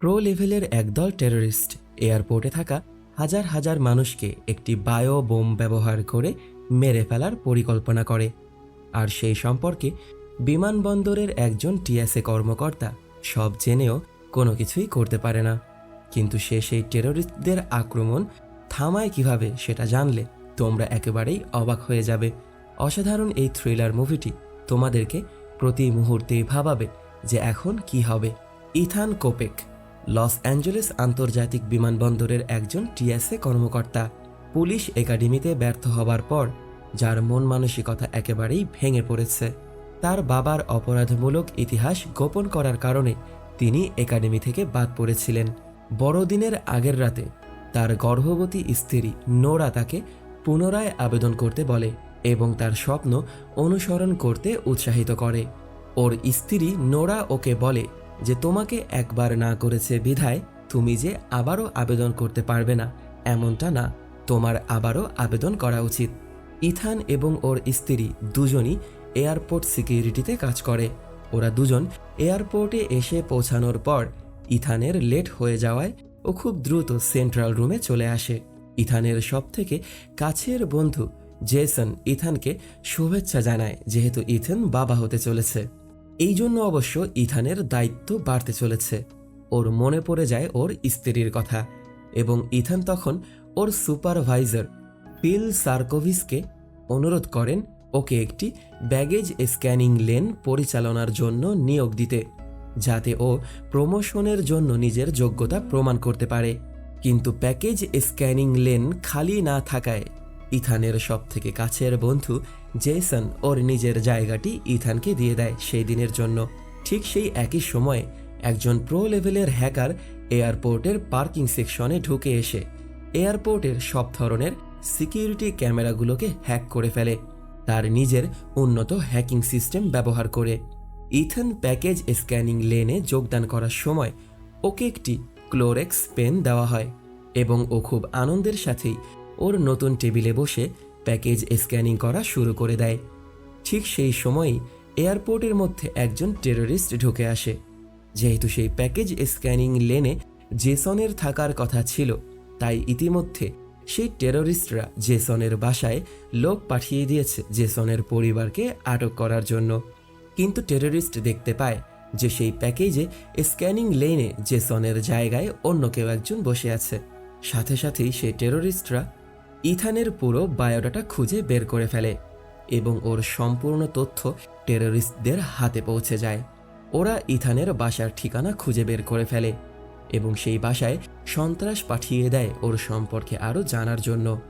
Pro লেভেলের একদল terrorist এয়ারপোর্টে থাকা হাজার হাজার মানুষকে একটি বায়ো বোম ব্যবহার করে মেরে ফেলার পরিকল্পনা করে। আর সেই সম্পর্কে বিমানবন্দরের একজন টিএসএ কর্মকর্তা সব জেনেও কোনো কিছুই করতে পারে না। কিন্তু সে সেই টেররিস্টদের আক্রমণ থামায় কীভাবে সেটা জানলে তোমরা একেবারেই অবাক হয়ে যাবে। অসাধারণ এই থ্রিলার মুভিটি তোমাদেরকে প্রতি মুহূর্তেই ভাবাবে যে এখন কি হবে। ইথান কোপেক। লস অ্যাঞ্জেলেস আন্তর্জাতিক বিমানবন্দরের একজন টিএসএ কর্মকর্তা। পুলিশ একাডেমিতে ব্যর্থ হবার পর, যার মন মানসিকতা একেবারেই ভেঙে পড়েছে। তার বাবার অপরাধমূলক ইতিহাস গোপন করার কারণে তিনি একাডেমি থেকে বাদ পড়েছিলেন। বড়দিনের আগের রাতে, তার গর্ভবতী স্ত্রী নোরা তাকে পুনরায় আবেদন করতে বলে এবং তার স্বপ্ন অনুসরণ করতে উৎসাহিত করে। ওর স্ত্রী নোরা ওকে বলে যে তোমাকে একবার না করেছে বিধায় তুমি যে আবারও আবেদন করতে পারবে না, এমনটা না। তোমার আবারও আবেদন করা উচিত। ইথান এবং ওর স্ত্রী দুজনই এয়ারপোর্ট সিকিউরিটিতে কাজ করে। ওরা দুজন এয়ারপোর্টে এসে পৌঁছানোর পর ইথানের লেট হয়ে যাওয়ায় ও খুব দ্রুত সেন্ট্রাল রুমে চলে আসে। ইথানের সব থেকে কাছের বন্ধু জেসন ইথানকে শুভেচ্ছা জানায়, যেহেতু ইথান বাবা হতে চলেছে। এই জন্য অবশ্য ইথানের দায়িত্ব বাড়তে চলেছে। ওর মনে পড়ে যায় ওর স্ত্রীর কথা এবং ইথান তখন ওর সুপারভাইজার পিল সার্কোভিসকে অনুরোধ করেন ওকে একটি ব্যাগেজ স্ক্যানিং লেন পরিচালনার জন্য নিয়োগ দিতে, যাতে ও প্রমোশনের জন্য নিজের যোগ্যতা প্রমাণ করতে পারে। কিন্তু প্যাকেজ স্ক্যানিং লেন খালি না থাকায় ইথানের সবথেকে কাছের বন্ধু জেসন ওর নিজের জায়গাটি ইথানকে দিয়ে দেয় সেই দিনের জন্য। ঠিক সেই একই সময়ে একজন প্রো লেভেলের হ্যাকার এয়ারপোর্টের পার্কিং সেকশনে ঢুকে এসে এয়ারপোর্টের সব ধরনের সিকিউরিটি ক্যামেরাগুলোকে হ্যাক করে ফেলে। তার নিজের উন্নত হ্যাকিং সিস্টেম ব্যবহার করে। ইথান প্যাকেজ স্ক্যানিং লেনে যোগদান করার সময় ওকে একটি ক্লোরেক্স পেন দেওয়া হয় এবং ও খুব আনন্দের সাথেই ওর নতুন টেবিলে বসে প্যাকেজ স্ক্যানিং করা শুরু করে দেয়। ঠিক সেই সময়ই এয়ারপোর্টের মধ্যে একজন টেররিস্ট ঢুকে আসে। যেহেতু সেই প্যাকেজ স্ক্যানিং লেনে জেসনের থাকার কথা ছিল, তাই ইতিমধ্যে সেই টেররিস্টরা জেসনের বাসায় লোক পাঠিয়ে দিয়েছে জেসনের পরিবারকে আটক করার জন্য। কিন্তু টেররিস্ট দেখতে পায় যে সেই প্যাকেজে স্ক্যানিং লেনে জেসনের জায়গায় অন্য কেউ একজন বসে আছে। সাথে সাথেই সেই টেররিস্টরা ইথানের পুরো বায়োডাটা খুঁজে বের করে ফেলে এবং ওর সম্পূর্ণ তথ্য টেররিস্টদের হাতে পৌঁছে যায়। ওরা ইথানের বাসার ঠিকানা খুঁজে বের করে ফেলে এবং সেই বাসায় সন্ত্রাস পাঠিয়ে দেয় ওর সম্পর্কে আরও জানার জন্য।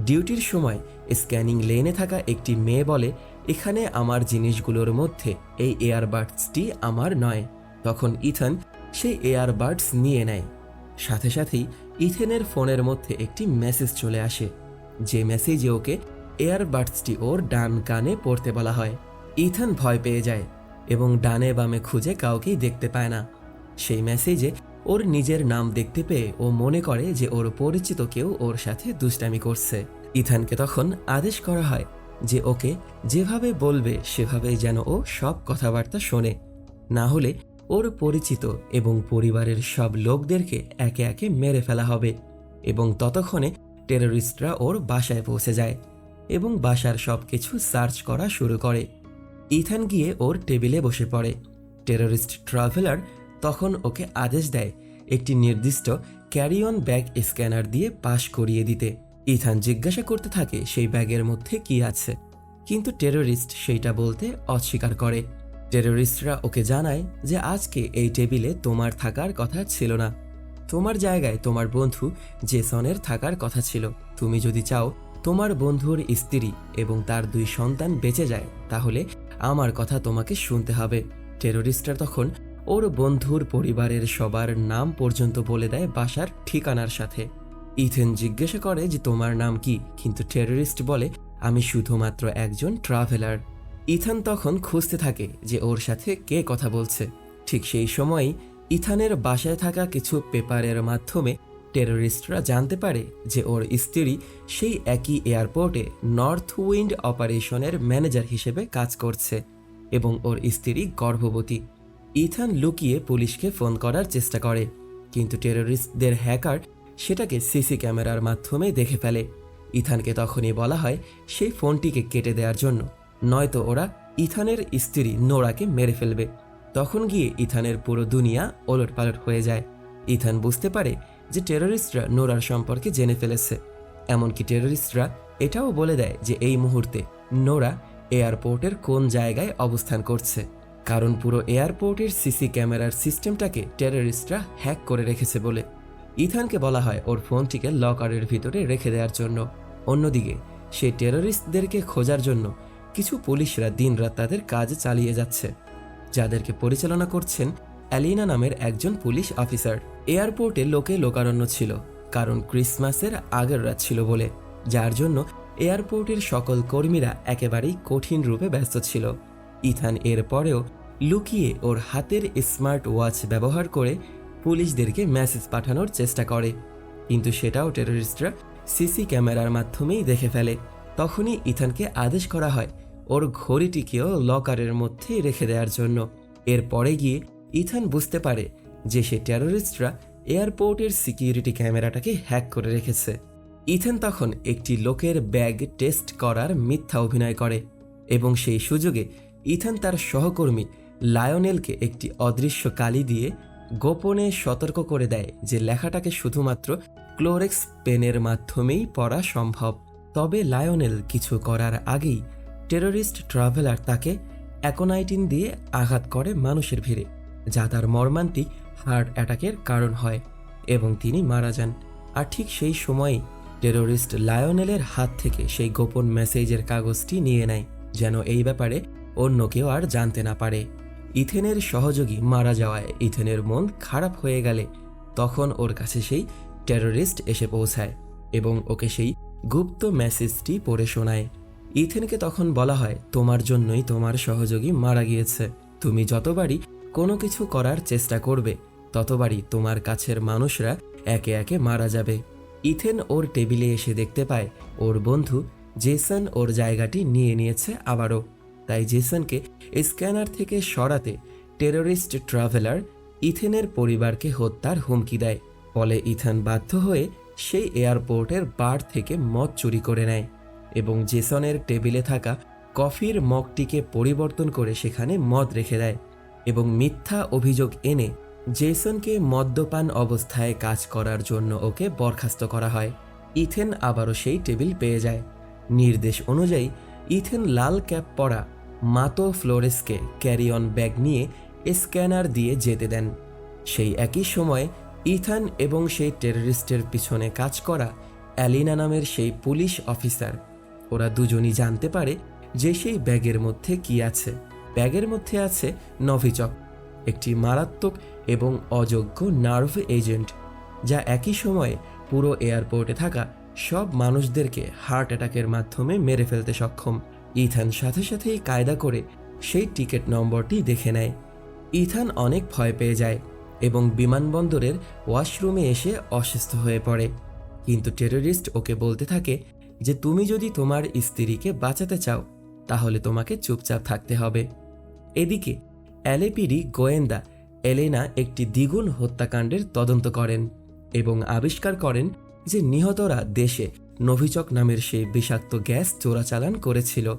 ডিউটির সময় স্ক্যানিং লেনে থাকা একটি মেয়ে বলে, এখানে আমার জিনিসগুলোর মধ্যে এই এয়ারবাডসটি আমার নয়। তখন ইথান সেই এয়ারবাডস নিয়ে নেয়। সাথে সাথেই ইথেনের ফোনের মধ্যে একটি মেসেজ চলে আসে, যে মেসেজে ওকে এয়ারবাডসটি ওর ডান কানে পড়তে বলা হয়। ইথান ভয় পেয়ে যায় এবং ডানে বামে খুঁজে কাউকেই দেখতে পায় না। সেই মেসেজে ওর নিজের নাম দেখতে পেয়ে ও মনে করে যে ওর পরিচিত কেউ ওর সাথে দুষ্টামি করছে। ইথানকে তখন আদেশ করা হয় যে ওকে যেভাবে বলবে সেভাবেই যেন ও সব কথাবার্তা শোনে। না হলে ওর পরিচিত এবং পরিবারের সব লোকদেরকে একে একে মেরে ফেলা হবে এবং ততক্ষণে টেররিস্টরা ওর বাসায় পৌঁছে যায় এবং বাসার সব কিছু সার্চ করা শুরু করে। ইথান গিয়ে ওর টেবিলে বসে পড়ে। টেররিস্ট ট্রাভেলার তখন ওকে আদেশ দেয় একটি নির্দিষ্ট ক্যারিয়ন ব্যাগ স্ক্যানার দিয়ে পাশ করিয়ে দিতে। ইথান জিজ্ঞাসা করতে থাকে সেই ব্যাগের মধ্যে কি আছে। কিন্তু টেররিস্ট সেইটা বলতে অস্বীকার করে। টেররিস্টরা ওকে জানায় যে আজকে এই টেবিলে তোমার থাকার কথা ছিল না। তোমার জায়গায় তোমার বন্ধু জেসনের থাকার কথা ছিল। তুমি যদি চাও তোমার বন্ধুর স্ত্রী এবং তার দুই সন্তান বেঁচে যায়, তাহলে আমার কথা তোমাকে শুনতে হবে। টেররিস্টরা তখন ওর বন্ধুর পরিবারের সবার নাম পর্যন্ত বলে দেয় বাসার ঠিকানার সাথে। ইথেন জিজ্ঞাসা করে যে তোমার নাম কি? কিন্তু টেররিস্ট বলে, আমি শুধুমাত্র একজন ট্রাভেলার। ইথান তখন খুঁজতে থাকে যে ওর সাথে কে কথা বলছে। ঠিক সেই সময়ই ইথানের বাসায় থাকা কিছু পেপারের মাধ্যমে টেররিস্টরা জানতে পারে যে ওর স্ত্রী সেই একই এয়ারপোর্টে নর্থ উইন্ড অপারেশনের ম্যানেজার হিসেবে কাজ করছে এবং ওর স্ত্রী গর্ভবতী। ইথান লুকিয়ে পুলিশকে ফোন করার চেষ্টা করে, কিন্তু টেররিস্টদের হ্যাকার সেটাকে সিসি ক্যামেরার মাধ্যমে দেখে ফেলে। ইথানকে তখনই বলা হয় সেই ফোনটিকে কেটে দেওয়ার জন্য। নয়তো ওরা ইথানের স্ত্রী নোরাকে মেরে ফেলবে। তখন গিয়ে ইথানের পুরো দুনিয়া ওলটপালট হয়ে যায়। ইথান বুঝতে পারে যে টেররিস্টরা নোরার সম্পর্কে জেনে ফেলেছে। এমনকি টেররিস্টরা এটাও বলে দেয় যে এই মুহূর্তে নোরা এয়ারপোর্টের কোন জায়গায় অবস্থান করছে। কারণ পুরো এয়ারপোর্টের সিসি ক্যামেরার সিস্টেমটাকে টেররিস্টরা হ্যাক করে রেখেছে বলে। ইথানকে বলা হয় ওর ফোনটিকে লকারের ভিতরে রেখে দেওয়ার জন্য। অন্যদিকে সে টেররিস্টদেরকে খোঁজার জন্য কিছু পুলিশরা দিনরাত তাদের কাজ চালিয়ে যাচ্ছে। যাদেরকে পরিচালনা করছেন অ্যালিনা নামের একজন পুলিশ অফিসার। এয়ারপোর্টে লোকে লোকারণ্য ছিল, কারণ ক্রিসমাসের আগের রাত ছিল বলে, যার জন্য এয়ারপোর্টের সকল কর্মীরা একেবারেই কঠিন রূপে ব্যস্ত ছিল। ইথান এর পরেও লুকিয়ে ওর হাতের স্মার্ট ওয়াচ ব্যবহার করে পুলিশদেরকে মেসেজ পাঠানোর চেষ্টা করে। কিন্তু সেটাও টেররিস্টরা সিসি ক্যামেরার মাধ্যমেই দেখে ফেলে। তখনই ইথানকে আদেশ করা হয় ওর ঘড়িটিকেও লকারের মধ্যে রেখে দেওয়ার জন্য। এরপরে গিয়ে ইথান বুঝতে পারে যে সে টেররিস্টরা এয়ারপোর্টের সিকিউরিটি ক্যামেরাটাকে হ্যাক করে রেখেছে। ইথেন তখন একটি লোকের ব্যাগ টেস্ট করার মিথ্যা অভিনয় করে এবং সেই সুযোগে ইথেন তার সহকর্মী লায়নেলকে একটি অদৃশ্য কালি দিয়ে গোপনে সতর্ক করে দেয় যে লেখাটাকে শুধুমাত্র ক্লোরেক্স পেনের মাধ্যমেই পড়া সম্ভব। তবে লায়নেল কিছু করার আগেই টেররিস্ট ট্রাভেলার তাকে অ্যাকোনাইটিন দিয়ে আঘাত করে মানুষের ভিড়ে, যা তার মর্মান্তিক হার্ট অ্যাটাকের কারণ হয় এবং তিনি মারা যান। আর ঠিক সেই সময়েই টেররিস্ট লায়নেলের হাত থেকে সেই গোপন মেসেজের কাগজটি নিয়ে নেয়, যেন এই ব্যাপারে অন্য কেউ আর জানতে না পারে। ইথেনের সহযোগী মারা যাওয়ায় ইথেনের মন খারাপ হয়ে গেলে, তখন ওর কাছে সেই টেররিস্ট এসে পৌঁছায় এবং ওকে সেই গুপ্ত মেসেজটি পড়ে শোনায়। ইথেনকে তখন বলা হয়, তোমার জন্যই তোমার সহযোগী মারা গিয়েছে। তুমি যতবারই কোনো কিছু করার চেষ্টা করবে, ততবারই তোমার কাছের মানুষরা একে একে মারা যাবে। ইথেন ওর টেবিলে এসে দেখতে পায়, ওর বন্ধু জেসন ওর জায়গাটি নিয়ে নিয়েছে আবারও। তাই জেসনকে স্ক্যানার থেকে সরাতে টেররিস্ট ট্রাভেলার ইথেনের পরিবারকে হত্যার হুমকি দেয়। ফলে ইথান বাধ্য হয়ে সেই এয়ারপোর্টের বার থেকে মদ চুরি করে নেয়। এবং জেসনের টেবিলে থাকা কফির মগটিকে পরিবর্তন করে সেখানে মদ রেখে দেয় এবং মিথ্যা অভিযোগ এনে জেসনকে মদ্যপান অবস্থায় কাজ করার জন্য ওকে বরখাস্ত করা হয়। ইথেন আবারও সেই টেবিল পেয়ে যায়। নির্দেশ অনুযায়ী ইথেন লাল ক্যাপ পরা মাতো ফ্লোরেসকে ক্যারি অন ব্যাগ নিয়ে স্ক্যানার দিয়ে যেতে দেন। সেই একই সময়ে ইথান এবং সেই টেররিস্টের পিছনে কাজ করা অ্যালিনা নামের সেই পুলিশ অফিসার ওরা দুজনই জানতে পারে যে সেই ব্যাগের মধ্যে কি আছে। ব্যাগের মধ্যে আছে নভিচক, একটি মারাত্মক এবং অযোগ্য নার্ভ এজেন্ট, যা একই সময়ে পুরো এয়ারপোর্টে থাকা সব মানুষদেরকে হার্ট অ্যাটাকের মাধ্যমে মেরে ফেলতে সক্ষম। ইথান সাথে সাথেই কায়দা করে সেই টিকিট নম্বরটি দেখে নেয়। ইথান অনেক ভয় পেয়ে যায় এবং বিমানবন্দরের ওয়াশরুমে এসে অসুস্থ হয়ে পড়ে। কিন্তু টেররিস্ট ওকে বলতে থাকে যে তুমি যদি তোমার স্ত্রীকে বাঁচাতে চাও, তাহলে তোমাকে চুপচাপ থাকতে হবে। এদিকে, অ্যালেপিডি গোয়েন্দা এলেনা একটি দ্বিগুণ হত্যাকাণ্ডের তদন্ত করেন এবং আবিষ্কার করেন যে নিহতরা দেশে নভিচক নামের সেই বিষাক্ত গ্যাস চোরাচালান করেছিল।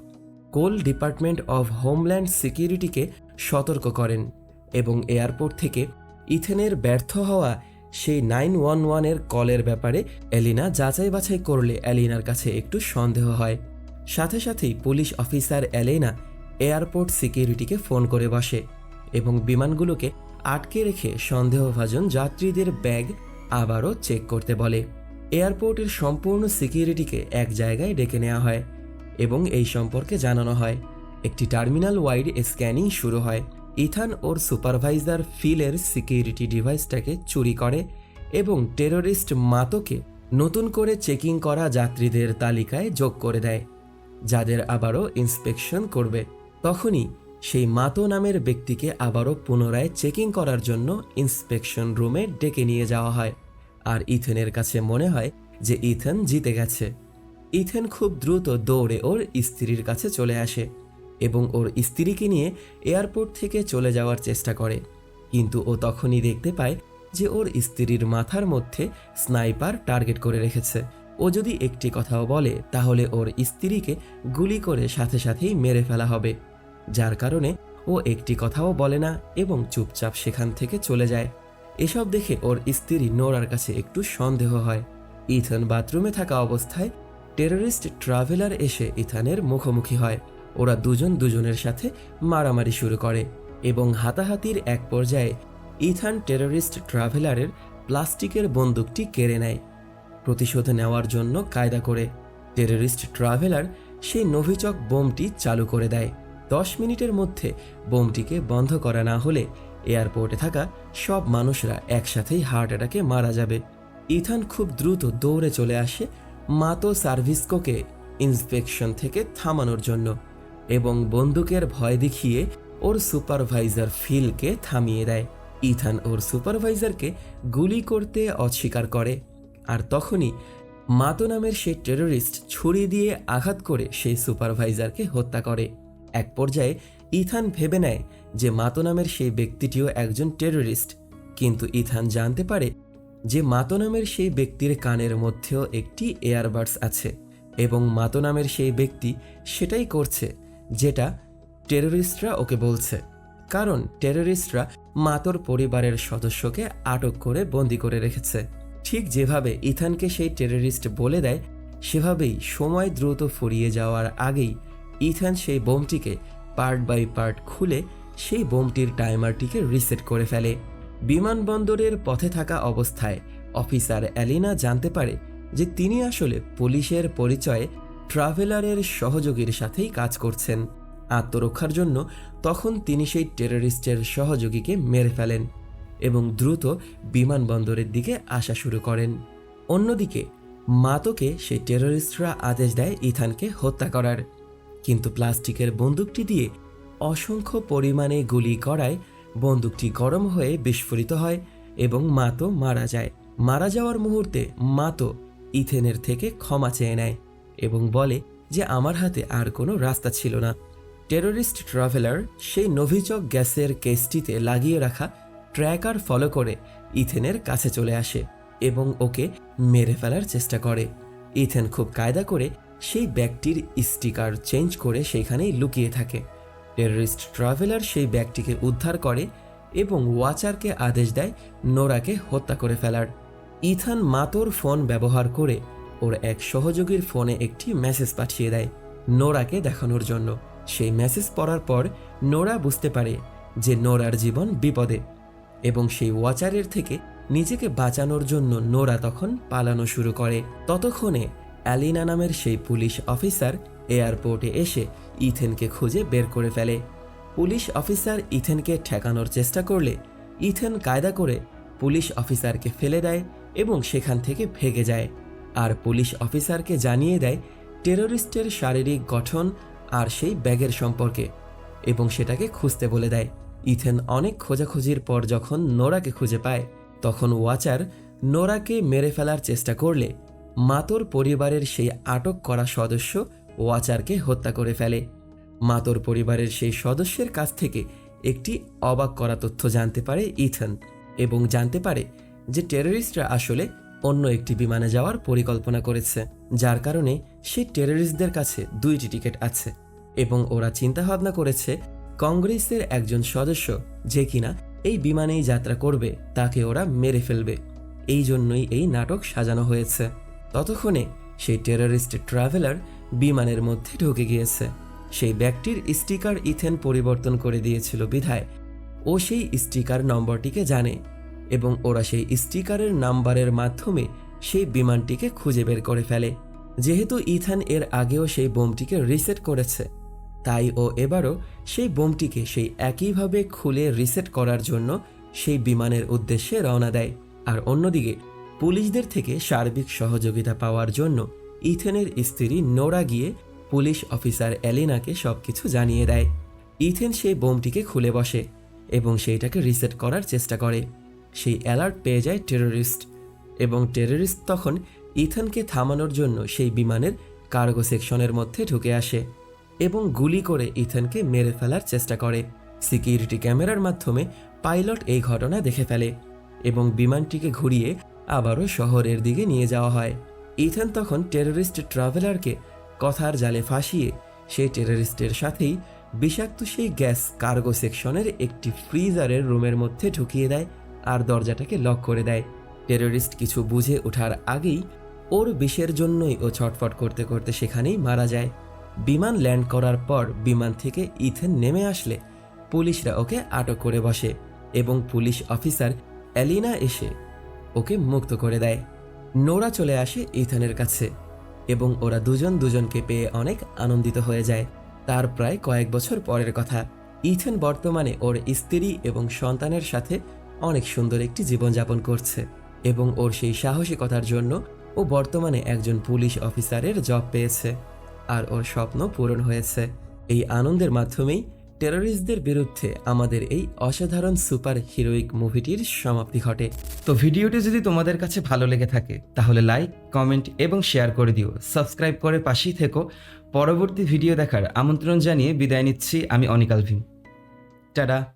কোল ডিপার্টমেন্ট অফ হোমল্যান্ড সিকিউরিটিকে সতর্ক করেন এবং এয়ারপোর্ট থেকে ইথেনের ব্যর্থ হওয়া সেই নাইন ওয়ান ওয়ানের কলের ব্যাপারে এলিনা যাচাই বাছাই করলে এলিনার কাছে একটু সন্দেহ হয়। সাথে সাথেই পুলিশ অফিসার এলেনা এয়ারপোর্ট সিকিউরিটিকে ফোন করে বসে এবং বিমানগুলোকে আটকে রেখে সন্দেহভাজন যাত্রীদের ব্যাগ আবারও চেক করতে বলে। এয়ারপোর্টের সম্পূর্ণ সিকিউরিটিকে এক জায়গায় ডেকে নেওয়া হয় এবং এই সম্পর্কে জানানো হয়। একটি টার্মিনাল ওয়াইড স্ক্যানিং শুরু হয়। ইথান ওর সুপারভাইজার ফিলের সিকিউরিটি ডিভাইসটাকে চুরি করে এবং টেররিস্ট মাতোকে নতুন করে চেকিং করা যাত্রীদের তালিকায় যোগ করে দেয়, যাদের আবারও ইন্সপেকশন করবে। তখনই সেই মাতো নামের ব্যক্তিকে আবারও পুনরায় চেকিং করার জন্য ইন্সপেকশন রুমে ডেকে নিয়ে যাওয়া হয়। আর ইথেনের কাছে মনে হয় যে ইথেন জিতে গেছে। ইথেন খুব দ্রুত দৌড়ে ওর স্ত্রীর কাছে চলে আসে। এবং ওর স্ত্রীকে নিয়ে এয়ারপোর্ট থেকে চলে যাওয়ার চেষ্টা করে। কিন্তু ও তখনই দেখতে পায় যে ওর স্ত্রীর মাথার মধ্যে স্নাইপার টার্গেট করে রেখেছে। ও যদি একটি কথাও বলে, তাহলে ওর স্ত্রীকে গুলি করে সাথে সাথেই মেরে ফেলা হবে। যার কারণে ও একটি কথাও বলে না এবং চুপচাপ সেখান থেকে চলে যায়। এসব দেখে ওর স্ত্রী নোরার কাছে একটু সন্দেহ হয়। ইথান বাথরুমে থাকা অবস্থায় টেররিস্ট ট্রাভেলার এসে ইথানের মুখোমুখি হয়। ওরা দুজন দুজনের সাথে মারামারি শুরু করে এবং হাতাহাতির এক পর্যায়ে ইথান টেররিস্ট ট্রাভেলারের প্লাস্টিকের বন্দুকটি কেড়ে নেয়। প্রতিশোধ নেওয়ার জন্য কায়দা করে টেররিস্ট ট্রাভেলার সেই নভিচক বোমটি চালু করে দেয়। দশ মিনিটের মধ্যে বোমটিকে বন্ধ করা না হলে এয়ারপোর্টে থাকা সব মানুষরা একসাথেই হার্ট অ্যাটাকে মারা যাবে। ইথান খুব দ্রুত দৌড়ে চলে আসে মাতো সার্ভিসকোকে ইন্সপেকশন থেকে থামানোর জন্য। এবং বন্দুকের ভয় দেখিয়ে ওর সুপারভাইজার ফিলকে থামিয়ে দেয়। ইথান ওর সুপারভাইজারকে গুলি করতে অস্বীকার করে আর তখনই মাতো নামের সেই টেররিস্ট ছুরি দিয়ে আঘাত করে সেই সুপারভাইজারকে হত্যা করে। এক পর্যায়ে ইথান ভেবে নেয় যে মাতো নামের সেই ব্যক্তিটিও একজন টেররিস্ট। কিন্তু ইথান জানতে পারে যে মাতো নামের সেই ব্যক্তির কানের মধ্যেও একটি এয়ারবাডস আছে এবং মাতো নামের সেই ব্যক্তি সেটাই করছে। যেটা টেররিস্টরা ওকে বলছে। কারণ টেররিস্টরা মাতর পরিবারের সদস্যকে আটক করে বন্দি করে রেখেছে। ঠিক যেভাবে ইথানকে সেই টেররিস্ট বলে দেয়, সেভাবেই সময় দ্রুত ফুরিয়ে যাওয়ার আগেই ইথান সেই বোমটিকে পার্ট বাই পার্ট খুলে সেই বোমটির টাইমারটিকে রিসেট করে ফেলে। বিমানবন্দরের পথে থাকা অবস্থায় অফিসার অ্যালিনা জানতে পারে যে তিনি আসলে পুলিশের পরিচয়ে ট্রাভেলারের সহযোগীর সাথেই কাজ করছেন। আত্মরক্ষার জন্য তখন তিনি সেই টেররিস্টের সহযোগীকে মেরে ফেলেন এবং দ্রুত বিমানবন্দরের দিকে আসা শুরু করেন। অন্যদিকে, মাতোকে সেই টেররিস্টরা আদেশ দেয় ইথানকে হত্যা করার। কিন্তু প্লাস্টিকের বন্দুকটি দিয়ে অসংখ্য পরিমাণে গুলি করায় বন্দুকটি গরম হয়ে বিস্ফোরিত হয় এবং মাতো মারা যায়। মারা যাওয়ার মুহূর্তে মাতো ইথেনের থেকে ক্ষমা চেয়ে নেয়। এবং বলে যে আমার হাতে আর কোনো রাস্তা ছিল না। টেরোরিস্ট ট্রাভেলার সেই নভিচক গ্যাসের কেসটিতে লাগিয়ে রাখা ট্র্যাকার ফলো করে ইথেনের কাছে চলে আসে এবং ওকে মেরে ফেলার চেষ্টা করে। ইথেন খুব কায়দা করে সেই ব্যাগটির স্টিকার চেঞ্জ করে সেখানেই লুকিয়ে থাকে। টেররিস্ট ট্রাভেলার সেই ব্যাগটিকে উদ্ধার করে এবং ওয়াচারকে আদেশ দেয় নোরাকে হত্যা করে ফেলার। ইথান মাতোর ফোন ব্যবহার করে ওর এক সহযোগীর ফোনে একটি মেসেজ পাঠিয়ে দেয় নোরাকে দেখানোর জন্য। সেই মেসেজ পড়ার পর নোরা বুঝতে পারে যে নোরার জীবন বিপদে এবং সেই ওয়াচারের থেকে নিজেকে বাঁচানোর জন্য নোরা তখন পালানো শুরু করে। ততক্ষণে অ্যালিনা নামের সেই পুলিশ অফিসার এয়ারপোর্টে এসে ইথেনকে খুঁজে বের করে ফেলে। পুলিশ অফিসার ইথেনকে ঠেকানোর চেষ্টা করলে ইথেন কায়দা করে পুলিশ অফিসারকে ফেলে দেয় এবং সেখান থেকে ভেগে যায়। আর পুলিশ অফিসারকে জানিয়ে দেয়, টেররিস্টের শারীরিক গঠন আর সেই ব্যাগের সম্পর্কে এবং সেটাকে খুঁজতে বলে দেয়। ইথেন অনেক খোঁজাখুঁজির পর যখন নোরাকে খুঁজে পায়, তখন ওয়াচার নোরাকে মেরে ফেলার চেষ্টা করলে মাতোর পরিবারের সেই আটক করা সদস্য ওয়াচারকে হত্যা করে ফেলে। মাতোর পরিবারের সেই সদস্যের কাছ থেকে একটি অবাক করা তথ্য জানতে পারে ইথন এবং জানতে পারে যে টেররিস্টরা আসলে অন্য একটি বিমানে যাওয়ার পরিকল্পনা করেছে, যার কারণে সেই টেররিস্টদের কাছে দুইটি টিকিট আছে এবং ওরা চিন্তাভাবনা করেছে কংগ্রেসের একজন সদস্য যে কিনা এই বিমানেই যাত্রা করবে, তাকে ওরা মেরে ফেলবে। এই জন্যই এই নাটক সাজানো হয়েছে। ততক্ষণে সেই টেররিস্ট ট্রাভেলার বিমানের মধ্যে ঢুকে গিয়েছে। সেই ব্যক্তির স্টিকার ইথেন পরিবর্তন করে দিয়েছিল বিধায়। ও সেই স্টিকার নম্বরটিকে জানে এবং ওরা সেই স্টিকারের নাম্বারের মাধ্যমে সেই বিমানটিকে খুঁজে বের করে ফেলে। যেহেতু ইথান এর আগেও সেই বোমটিকে রিসেট করেছে, তাই ও এবারও সেই বোমটিকে সেই একইভাবে খুলে রিসেট করার জন্য সেই বিমানের উদ্দেশ্যে রওনা দেয়। আর অন্যদিকে, পুলিশদের থেকে সার্বিক সহযোগিতা পাওয়ার জন্য ইথেনের স্ত্রী নোরা গিয়ে পুলিশ অফিসার এলিনাকে সবকিছু জানিয়ে দেয়। ইথেন সেই বোমটিকে খুলে বসে এবং সেইটাকে রিসেট করার চেষ্টা করে। সেই অ্যালার্ট পেয়ে যায় টেররিস্ট এবং টেররিস্ট তখন ইথানকে থামানোর জন্য সেই বিমানের কার্গো সেকশনের মধ্যে ঢুকে আসে এবং গুলি করে ইথানকে মেরে ফেলার চেষ্টা করে। সিকিউরিটি ক্যামেরার মাধ্যমে পাইলট এই ঘটনা দেখে ফেলে এবং বিমানটিকে ঘুরিয়ে আবারও শহরের দিকে নিয়ে যাওয়া হয়। ইথান তখন টেররিস্ট ট্রাভেলারকে কথার জালে ফাঁসিয়ে সেই টেররিস্টের সাথেই বিষাক্ত সেই গ্যাস কার্গো সেকশনের একটি ফ্রিজারের রুমের মধ্যে ঢুকিয়ে দেয়। আর দরজাটাকে লক করে দেয়। টেরোরিস্ট কিছু বুঝে ওঠার আগেই ওর বিষের জন্যই ও ছটফট করতে করতে সেখানেই মারা যায়। বিমান ল্যান্ড করার পর বিমান থেকে ইথেন নেমে আসলে পুলিশরা ওকে আটক করে বসে এবং পুলিশ অফিসার অ্যালিনা এসে ওকে মুক্ত করে দেয়। নোরা চলে আসে ইথানের কাছে এবং ওরা দুজন দুজনকে পেয়ে অনেক আনন্দিত হয়ে যায়। তার প্রায় কয়েক বছর পরের কথা, ইথেন বর্তমানে ওর স্ত্রী এবং সন্তানের সাথে অনেক সুন্দর একটি জীবনযাপন করছে এবং ওর সেই সাহসিকতার জন্য ও বর্তমানে একজন পুলিশ অফিসারের জব পেয়েছে আর ওর স্বপ্ন পূরণ হয়েছে। এই আনন্দের মাধ্যমেই টেররিস্টদের বিরুদ্ধে আমাদের এই অসাধারণ সুপার হিরোইক মুভিটির সমাপ্তি ঘটে। তো ভিডিওটি যদি তোমাদের কাছে ভালো লেগে থাকে, তাহলে লাইক, কমেন্ট এবং শেয়ার করে দিও। সাবস্ক্রাইব করে পাশেই থেকো। পরবর্তী ভিডিও দেখার আমন্ত্রণ জানিয়ে বিদায় নিচ্ছি আমি অনিকাল ভীম টাটা।